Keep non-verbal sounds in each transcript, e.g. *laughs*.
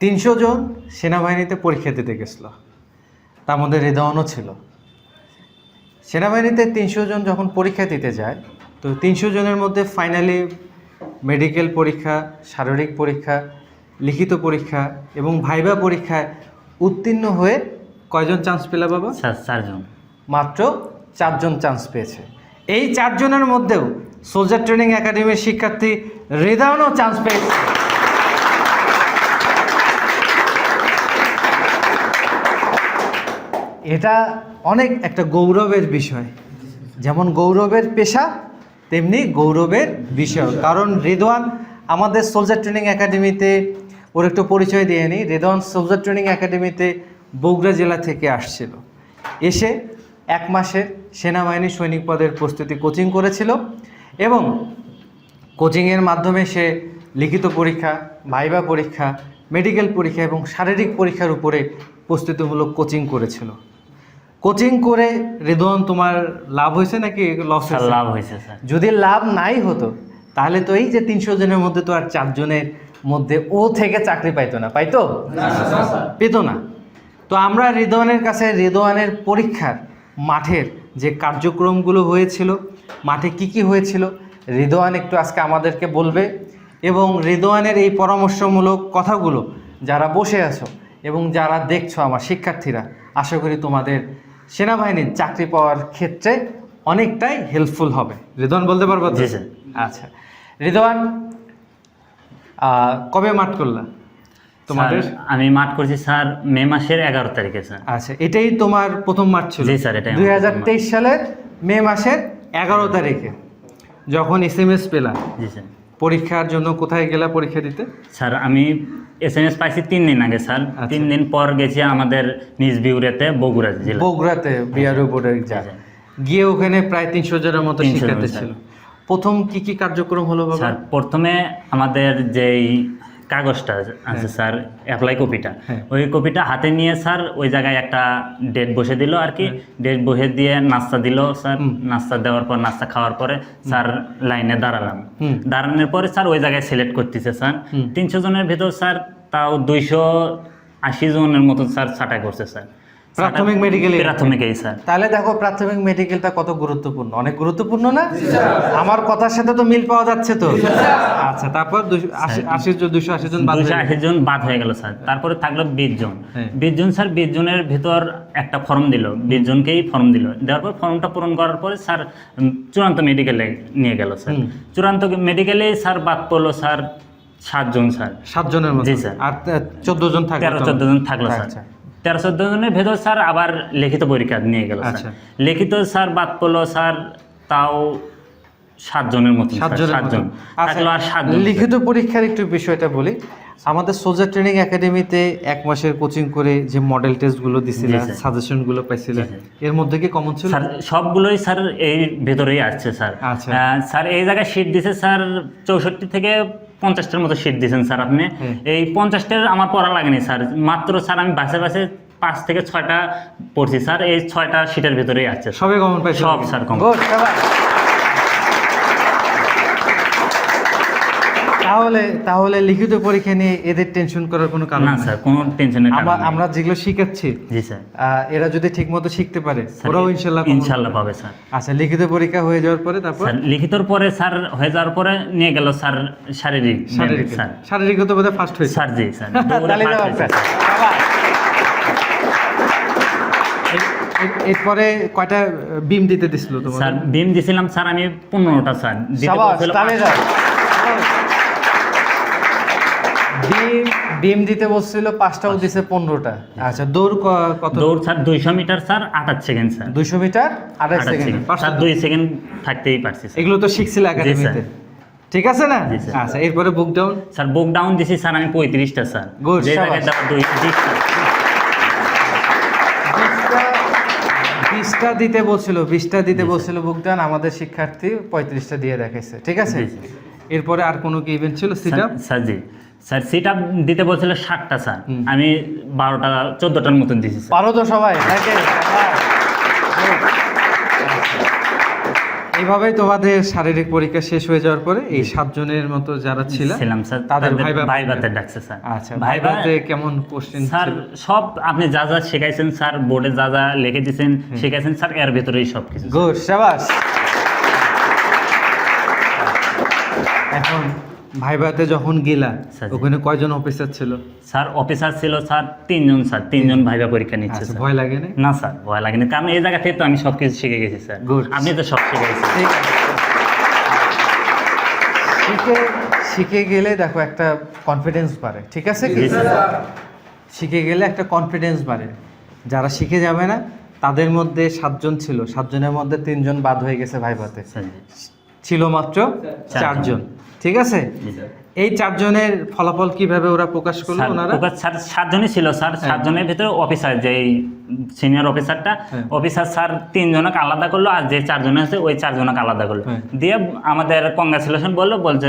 তিনশো জন সেনাবাহিনীতে পরীক্ষা দিতে গেছিল। তার মধ্যে হৃদয়নও ছিল। সেনাবাহিনীতে তিনশো জন যখন পরীক্ষা দিতে যায় তো তিনশো জনের মধ্যে ফাইনালি মেডিকেল পরীক্ষা শারীরিক পরীক্ষা লিখিত পরীক্ষা এবং ভাইবা পরীক্ষায় উত্তীর্ণ হয়ে কয়জন চান্স পেলা বাবা? চারজন। মাত্র চারজন চান্স পেয়েছে। এই চারজনের মধ্যেও সোলজার ট্রেনিং একাডেমির শিক্ষার্থী হৃদয়নও চান্স পেয়েছে। এটা অনেক একটা গৌরবের বিষয়। যেমন গৌরবের পেশা, তেমনি গৌরবের বিষয়। কারণ রেদওয়ান আমাদের সোলজার ট্রেনিং একাডেমিতে ওর একটু পরিচয় দিয়ে নিই রেদওয়ান সোলজার ট্রেনিং একাডেমিতে বগুড়া জেলা থেকে আসছিল। এসে এক মাসের সেনাবাহিনী সৈনিক পদের প্রস্তুতি কোচিং করেছিল এবং কোচিংয়ের মাধ্যমে সে লিখিত পরীক্ষা ভাইবা পরীক্ষা মেডিকেল পরীক্ষা এবং শারীরিক পরীক্ষার উপরে প্রস্তুতিমূলক কোচিং করেছিল। কোচিং করে রেদওয়ান তোমার লাভ হয়েছে নাকি লস হয়েছে? লাভ হয়েছে স্যার। যদি লাভ নাই হতো তাহলে তো এই যে তিনশো জনের মধ্যে তো আর চারজনের মধ্যে ও থেকে চাকরি পাইতো না পাইতো? পেতো না। তো আমরা রিদওয়ানের কাছে রিদওয়ানের পরীক্ষার মাঠের যে কার্যক্রমগুলো হয়েছিল মাঠে কি কি হয়েছিল রিদওয়ান একটু আজকে আমাদেরকে বলবে এবং রিদওয়ানের এই পরামর্শমূলক কথাগুলো যারা বসে আছো এবং যারা দেখছ আমার শিক্ষার্থীরা আশা করি তোমাদের সেনাবাহিনীর চাকরি পাওয়ার ক্ষেত্রে অনেকটাই হেল্পফুল হবে। রিদওয়ান বলতে পারব জি, স্যার। আচ্ছা। রিদওয়ান কবে মাঠ করলা? তোমাদের? আমি মাঠ করছি স্যার মে মাসের এগারো তারিখে স্যার। আচ্ছা এটাই তোমার প্রথম মাঠ ছিল? জি, স্যার, এটাই দুই হাজার তেইশ সালের মে মাসের এগারো তারিখে যখন এস এম এস পেলা। জি স্যার। পরীক্ষার জন্য কোথায় গেলা পরীক্ষা দিতে? স্যার আমি এস এম এস পাইছি তিন দিন আগে স্যার। আচ্ছা। তিন দিন পর গেছি আমাদের নিজ বিউরেতে বগুড়া জেলা। বগুড়াতে বিআরও বোর্ডের এক্সাম গিয়ে ওখানে প্রায় তিনশো জনের মতো 300 শিক্ষার্থী ছিল। প্রথম কি কি কার্যক্রম হলো স্যার প্রথমে আমাদের যেই কাগজটা আছে স্যার অ্যাপ্লাই কপিটা। হ্যাঁ। ওই কপিটা হাতে নিয়ে স্যার ওই জায়গায় একটা ডেট বসে দিল আর কি। ডেট বসে দিয়ে নাস্তা দিল স্যার। নাস্তা দেওয়ার পর নাস্তা খাওয়ার পরে স্যার লাইনে দাঁড়ালাম। দাঁড়ানোর পরে স্যার ওই জায়গায় সিলেক্ট করতেছে স্যার। তিনশো জনের ভেতর স্যার তাও দুইশো আশি জনের মতো স্যার ছাঁটাই করছে স্যার। প্রাথমিক medical-এ? প্রাথমিকেই স্যার। তাহলে দেখো প্রাথমিক মেডিকেলটা কত গুরুত্বপূর্ণ। অনেক গুরুত্বপূর্ণ না? আমার কথার সাথে তো মিল পাওয়া যাচ্ছে তো। আচ্ছা তারপর আশি- জন দুশো আশি জন বাদ দুশো হয়ে আশি জন বাদ হয়ে গেল স্যার। তারপরে থাকল বিশ জন। হ্যাঁ। বিশ জন স্যার বিশ জনের ভিতর একটা ফর্ম দিল। বিশ জনকেই ফর্ম দিল। দেওয়ার পর ফর্মটা পূরণ করার পরে স্যার চূড়ান্ত মেডিকেলে নিয়ে গেল স্যার। চূড়ান্ত মেডিকেলে স্যার বাদ পড়ল স্যার সাতজন স্যার। সাত জনের মতো। জি, স্যার। আর চোদ্দ জন থাকবে তেরো চোদ্দ জন থাকল স্যার। আচ্ছা। তেরো চোদ্দ জনের ভেতর স্যার আবার লিখিত পরীক্ষা নিয়ে গেল আচ্ছা। লিখিত স্যার বাদ পড়ল স্যার তাও সাতজনের মতো সাত সাতজন। আচ্ছা, থাকল আর সাতজন। লিখিত পরীক্ষার একটু বিষয়টা বলি। আমাদের সোলজার ট্রেনিং একাডেমিতে এক মাসের কোচিং করে যে মডেল টেস্টগুলো দিছিল জি, সাজেশনগুলো পাইছিল জি, স্যার। এর মধ্যে কি কমন ছিল? স্যার সবগুলোই স্যার এই ভেতরেই আসছে স্যার। আচ্ছা। স্যার এই জায়গায় শীট দিছে স্যার চৌষট্টি থেকে পঞ্চাশটার মতো সিট দিয়েছেন স্যার আপনি। এই পঞ্চাশটার আমার পড়া লাগেনি স্যার। মাত্র স্যার আমি বাসে বাসে পাঁচ থেকে ছয়টা পড়ছি স্যার। এই ছয়টা সিটের ভিতরেই আছে। সবই কমন পাই সব স্যার common। Good, শাবাশ। তাহলে তাহলে লিখিত পরীক্ষা নিয়ে এদের টেনশন করার কোনো কারণ না। স্যার কোনো টেনশনের কারণ আমরা আমরা যেগুলো শিখাচ্ছি জি স্যার। এরা যদি ঠিকমতো শিখতে পারে ওরাও ইনশাল্লাহ common ইনশাল্লাহ পাবে স্যার। আচ্ছা লিখিত পরীক্ষা হয়ে যাওয়ার পরে তারপর? স্যার লিখিতর পরে স্যার হয়ে যাওয়ার পরে নিয়ে গেল স্যার শারীরিক শারীরিক। স্যার। শারীরিক তো বোধহয় ফার্স্ট হয়েছে। স্যার জি স্যার। *laughs* স্যার। এরপরে কয়টা বিম দিতে দিছিল তোমার স্যার বিম দিছিলাম স্যার আমি পনেরোটা স্যার। দিতে বিম বিম দিতে বলছিল পাঁচটাও দিছে পনেরোটা। আচ্ছা দৌড় কত? দৌড় স্যার দুইশো মিটার স্যার আঠাশ সেকেন্ড স্যার। দুইশো মিটার আঠাশ সেকেন্ড। স্যার দুই সেকেন্ড থাকতেই পারছি এগুলো তো শিখছিল একাডেমিতে ঠিক আছে না? আচ্ছা এরপরে book down sir book down দিছি স্যার আমি পঁয়ত্রিশটা স্যার। দুই বিশটা। দিতে বলছিল বিশটা দিতে বলছিল বুক ডাউন আমাদের শিক্ষার্থী পঁয়ত্রিশটা দিয়ে দেখাইছে। ঠিক আছে। এরপরে আর কোনো কি ইভেন্ট ছিল? সিট স্যার জি। স্যার সিট আপ দিতে বলছিল ষাটটা স্যার। আমি বারোটা চোদ্দোটার মতন দিছি পারো তো সবাই নাকি? এই এভাবেই তোমাদের শারীরিক পরীক্ষা শেষ হয়ে যাওয়ার পরে এই সাতজনের মতো যারা ছিল ছিলাম স্যার। তাদের ভাইবা ভাইবাতে ডাকছে স্যার। আচ্ছা ভাইবা ভাইবাতে কেমন কোশ্চেন স্যার সব আপনি যা যা শেখাইছেন স্যার বোর্ডে যা যা লিখে দিয়েছেন শেখাইছেন স্যার এর ভেতরেই সব কিছু গুড শাবাশ এখন ভাইবাতে যখন গেলা ওখানে কয়জন অফিসার ছিল? স্যার অফিসার ছিল স্যার তিনজন স্যার তিনজন ভাইবা পরীক্ষা নিচ্ছে আচ্ছা ভয় লাগে না? না স্যার ভয় লাগে না। কারণ এই জায়গা থেকে তো আমি সব কিছু শিখে গেছি স্যার. আপনি তো সব ঠিক আছে। শিখে শিখে গেলে দেখো একটা কনফিডেন্স বাড়ে। ঠিক আছে কি? শিখে গেলে একটা কনফিডেন্স বাড়ে। যারা শিখে যাবে না তাদের মধ্যে সাতজন ছিল। সাতজনের মধ্যে তিনজন বাদ হয়ে গেছে ভাইভাতে। ছিল মাত্র চারজন। ঠিক আছে? এই চারজনের ফলাফল কীভাবে ওরা প্রকাশ করল ওনারা? স্যার সাতজনই ছিল স্যার। সাতজনের ভিতরে অফিসার যে সিনিয়র অফিসারটা হ্যাঁ। অফিসার স্যার তিনজনকে আলাদা করল আর যে চারজন আছে ওই চারজনকে আলাদা করল। হ্যাঁ। দিয়ে আমাদের কংগ্রেচুলেশন বলল বলছে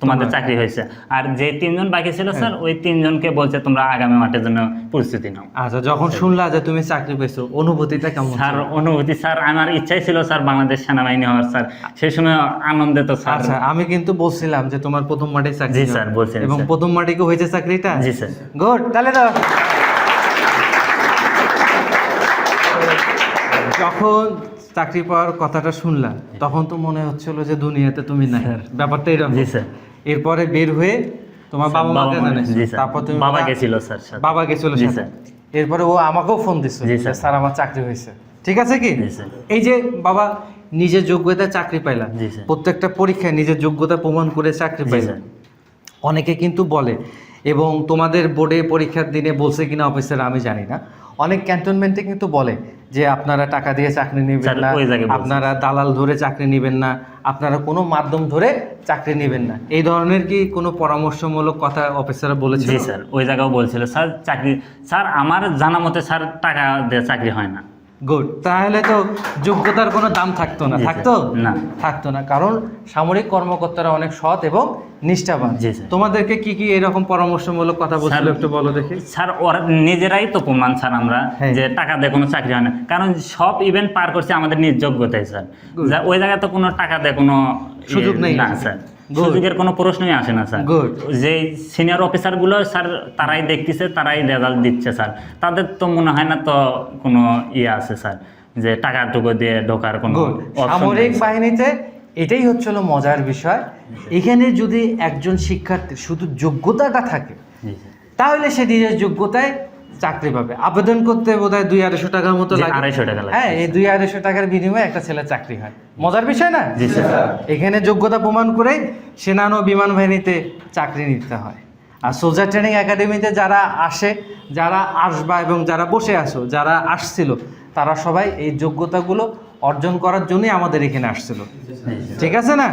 তোমাদের চাকরি হয়েছে। আর যে তিনজন বাকি ছিল স্যার ওই তিনজনকে বলছে তোমরা আগামী মাঠের জন্য প্রস্তুতি নাও। আচ্ছা যখন শুনলা যে তুমি চাকরি পেয়েছ অনুভূতিটা কেমন স্যার অনুভূতি স্যার আমার ইচ্ছাই ছিল স্যার বাংলাদেশ সেনাবাহিনী হওয়ার স্যার। সেই সময় আনন্দে তো স্যার। আচ্ছা আমি কিন্তু বলছিলাম যে তোমার প্রথম মাঠে চাকরি জি, স্যার, বলছেন, এবং প্রথম মাঠে কি হয়েছে চাকরিটা? জি স্যার। গুড তাহলে দাও। যখন চাকরি পাওয়ার কথাটা শুনলাম তখন তো মনে হচ্ছিল যে দুনিয়াতে তুমি নাই। ব্যাপারটা এরকম। এরপরে বের হয়ে তোমার বাবা মাকে জানাইছো। তারপর তুমি বাবা গেছিল স্যার। বাবা গেছিল স্যার। এরপরে ও আমাকেও ফোন যে স্যার। আমার চাকরি হয়েছে। ঠিক আছে কি? এই যে বাবা নিজের যোগ্যতায় চাকরি পাইলাম প্রত্যেকটা পরীক্ষায় নিজের যোগ্যতা প্রমাণ করে চাকরি পাইলাম অনেকে কিন্তু বলে এবং তোমাদের বোর্ডে পরীক্ষার দিনে বলছে কিনা অফিসার আমি জানি না। অনেক ক্যান্টনমেন্টে কিন্তু বলে যে আপনারা টাকা দিয়ে চাকরি নেবেন না। আপনারা দালাল ধরে চাকরি নেবেন না আপনারা কোনো মাধ্যম ধরে চাকরি নেবেন না। এই ধরনের কি কোনো পরামর্শমূলক কথা অফিসাররা বলেছে স্যার ওই জায়গাও বলছিল স্যার চাকরি স্যার আমার জানা মতে স্যার টাকা দিয়ে চাকরি হয় না। গুড তাহলে তো যোগ্যতার কোনো দাম থাকতো না থাকতো? না। থাকতো না কারণ সামরিক কর্মকর্তারা অনেক সৎ এবং নিষ্ঠাবান। তোমাদেরকে কি কি এরকম পরামর্শমূলক কথা বলছিল একটু বলো দেখি। স্যার ওরা নিজেরাই তো প্রমাণ স্যার আমরা হ্যাঁ। যে টাকা দিয়ে কোনো চাকরি হয় না। কারণ সব ইভেন্ট পার করছে আমাদের নিজ যোগ্যতায় স্যার। ওই জায়গায় তো কোনো টাকা দিয়ে কোনো ইয়ে সুযোগ নেই। না স্যার. সুযোগের কোনো প্রশ্নই আসে না স্যার. যে সিনিয়র অফিসারগুলো স্যার তারাই দেখতেছে তারাই রেজাল্ট দিচ্ছে স্যার। তাদের তো মনে হয় না তো কোনো ইয়ে আছে স্যার যে টাকা টাকাটুকু দিয়ে ঢোকার কোনো সামরিক বাহিনীতে এটাই হচ্ছিল মজার বিষয়। এখানে যদি একজন শিক্ষার্থীর শুধু যোগ্যতাটা থাকে তাহলে সে নিজের যোগ্যতায় চাকরি পাবে। আবেদন করতে বোধহয় দুই আড়াইশো টাকার মতো লাগে। আড়াইশো টাকা হ্যাঁ এই দুই আড়াইশো টাকার বিনিময়ে একটা ছেলে চাকরি হয়। মজার বিষয় না? এখানে যোগ্যতা প্রমাণ করে সেনান ও বিমান বাহিনীতে চাকরি নিতে হয়। আর সোলজার ট্রেনিং একাডেমিতে যারা আসে যারা আসবা এবং যারা বসে আসো যারা আসছিল তারা সবাই এই যোগ্যতাগুলো অর্জন করার জন্যই আমাদের এখানে আসছিল। ঠিক আছে না?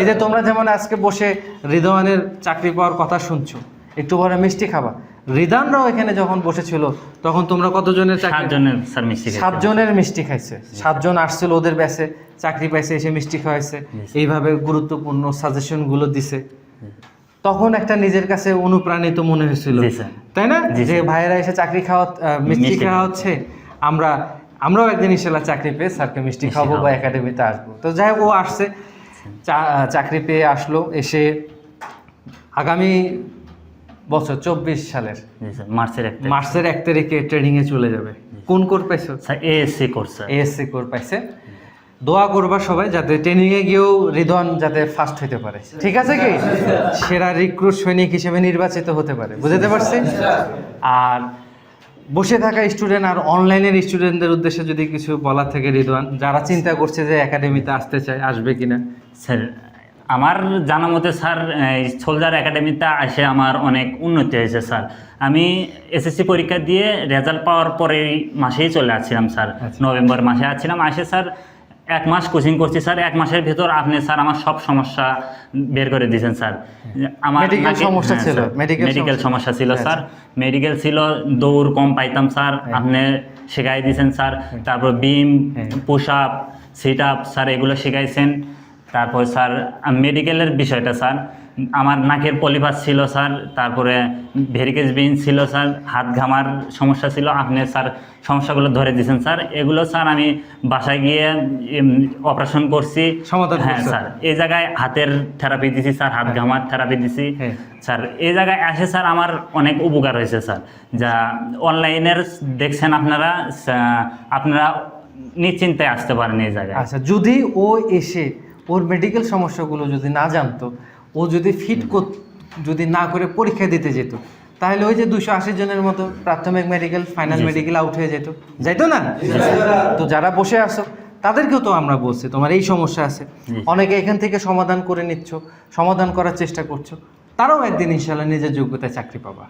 এই যে তোমরা যেমন আজকে বসে হৃদয়ানের চাকরি পাওয়ার কথা শুনছো একটু পরে মিষ্টি খাবা। হৃদানরাও এখানে যখন বসেছিল তখন তোমরা কতজনের সাতজনের স্যার মিষ্টি সাতজনের মিষ্টি খাইছে। সাতজন আসছিল ওদের ব্যাসে চাকরি পাইছে এসে মিষ্টি খাওয়াইছে। এইভাবে গুরুত্বপূর্ণ সাজেশনগুলো দিছে। তখন একটা নিজের কাছে অনুপ্রাণিত মনে হয়েছিল। তাই না? যে ভাইয়েরা এসে চাকরি খাওয়া মিষ্টি খাওয়া হচ্ছে আমরা আমরাও একদিন ইনশাল্লাহ চাকরি পেয়ে স্যারকে মিষ্টি খাব বা একাডেমিতে আসব। তো যাই হোক ও আসছে। চাকরি পেয়ে আসলো এসে আগামী বছর চব্বিশ সালের। মার্চের একটা মার্চের এক তারিখে ট্রেনিংয়ে চলে যাবে। কোন কোর পাইছো? Sir ASC course ASC corps পাইছে। দোয়া করবা সবাই যাতে ট্রেনিংয়ে গিয়েও রিদন যাতে ফার্স্ট হতে পারে। ঠিক আছে কি? সেরা রিক্রুট সৈনিক হিসেবে নির্বাচিত হতে পারে। বুঝতে পারছি? আর বসে থাকা স্টুডেন্ট আর অনলাইনের স্টুডেন্টদের উদ্দেশ্যে যদি কিছু বলা থেকে রিদওয়ান যারা চিন্তা করছে যে একাডেমিতে আসতে চায় আসবে কিনা? স্যার আমার জানা মতে স্যার সোলজার একাডেমিতে আসে আমার অনেক উন্নতি হয়েছে স্যার। আমি এসএসসি পরীক্ষা দিয়ে রেজাল্ট পাওয়ার পরেই মাসেই চলে আসছিলাম স্যার। আচ্ছা। নভেম্বর মাসে আসছিলাম আসে স্যার এক মাস কোচিং করছি স্যার। এক মাসের ভেতর আপনি স্যার আমার সব সমস্যা বের করে দিয়েছেন স্যার। আমার সমস্যা হ্যাঁ, ছিল, মেডিকেল সমস্যা। সমস্যা ছিল হ্যাঁ, স্যার। মেডিকেল ছিল দৌড় কম পাইতাম স্যার। হ্যাঁ। আপনি শেখাই দিয়েছেন স্যার। তারপর বিম হ্যাঁ। Push up sit up sir এগুলো শেখাইছেন। তারপর স্যার মেডিকেলের বিষয়টা স্যার। আমার নাকের পলিপাস ছিল স্যার তারপরে ভেরিকেজ বিন ছিল স্যার হাত ঘামার সমস্যা ছিল আপনি স্যার সমস্যাগুলো ধরে দিয়েছেন স্যার। এগুলো স্যার আমি বাসায় গিয়ে অপারেশন করছি। সমাধান হ্যাঁ স্যার এই জায়গায় হাতের থেরাপি দিছি স্যার হাত ঘামার থেরাপি দিছি। হ্যাঁ। স্যার এই জায়গায় আসে স্যার আমার অনেক উপকার হয়েছে স্যার। যা অনলাইনের দেখছেন আপনারা আপনারা নিশ্চিন্তে আসতে পারেন এই জায়গায়। আচ্ছা যদি ও এসে ওর মেডিকেল সমস্যাগুলো যদি না জানতো ও যদি ফিট যদি না করে পরীক্ষা দিতে যেত তাহলে ওই যে দুশো আশি জনের মতো প্রাথমিক মেডিকেল ফাইনাল মেডিকেল আউট হয়ে যেত। যাইতো না? তো যারা বসে আসো তাদেরকেও তো আমরা বলছি তোমার এই সমস্যা আছে। অনেকে এখান থেকে সমাধান করে নিচ্ছ সমাধান করার চেষ্টা করছ তারাও একদিন ইনশাল্লাহ নিজের যোগ্যতায় চাকরি পাবা।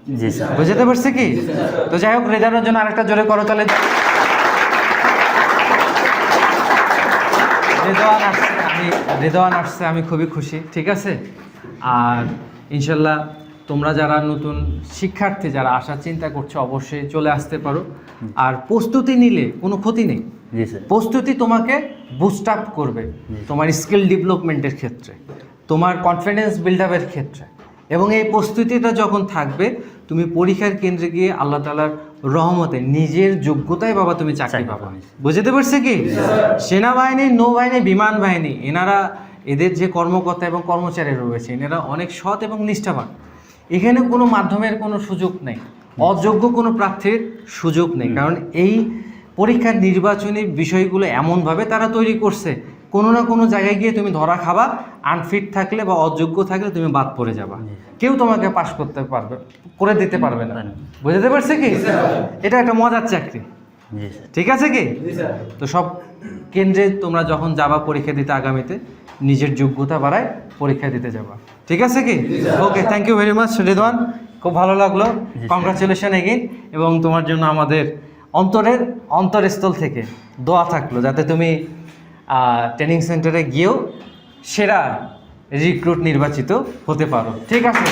বুঝতে পারছে কি? তো যাই হোক রেজানোর জন্য আরেকটা জোরে করো তাহলে। আসছে। আমি রেদওয়ান আসছে আমি খুবই খুশি ঠিক আছে? আর ইনশাল্লাহ তোমরা যারা নতুন শিক্ষার্থী যারা আসার চিন্তা করছ অবশ্যই চলে আসতে পারো। আর প্রস্তুতি নিলে কোনো ক্ষতি নেই। প্রস্তুতি তোমাকে বুস্ট আপ করবে তোমার স্কিল ডেভেলপমেন্টের ক্ষেত্রে তোমার কনফিডেন্স বিল্ড আপের ক্ষেত্রে। এবং এই প্রস্তুতিটা যখন থাকবে তুমি পরীক্ষার কেন্দ্রে গিয়ে আল্লাহ তালার রহমতে নিজের যোগ্যতায় বাবা তুমি চাকরি পাবে। বুঝতে পারছে কি? সেনাবাহিনী নৌবাহিনী বিমান বাহিনী এনারা এদের যে কর্মকর্তা এবং কর্মচারী রয়েছে এনারা অনেক সৎ এবং নিষ্ঠাবান। এখানে কোনো মাধ্যমের কোনো সুযোগ নেই। অযোগ্য কোনো প্রার্থীর সুযোগ নেই। কারণ এই পরীক্ষার নির্বাচনী বিষয়গুলো এমনভাবে তারা তৈরি করছে কোনো না কোনো জায়গায় গিয়ে তুমি ধরা খাবা আনফিট থাকলে বা অযোগ্য থাকলে তুমি বাদ পড়ে যাবা। কেউ তোমাকে পাশ করতে পারবে করে দিতে পারবে না। বুঝতে পারছে কি? এটা একটা মজার চাকরি। ঠিক আছে কি? তো সব কেন্দ্রে তোমরা যখন যাবা পরীক্ষা দিতে আগামীতে নিজের যোগ্যতা বাড়ায় পরীক্ষা দিতে যাবা। ঠিক আছে কি? Okay thank you very much Ridwan. খুব ভালো লাগল। কংগ্রাচুলেশন এগেইন এবং তোমার জন্য আমাদের অন্তরের অন্তরস্থল থেকে দোয়া থাকল যাতে তুমি ট্রেনিং সেন্টারে গিয়েও সেরা রিক্রুট নির্বাচিত হতে পারো। ঠিক আছে?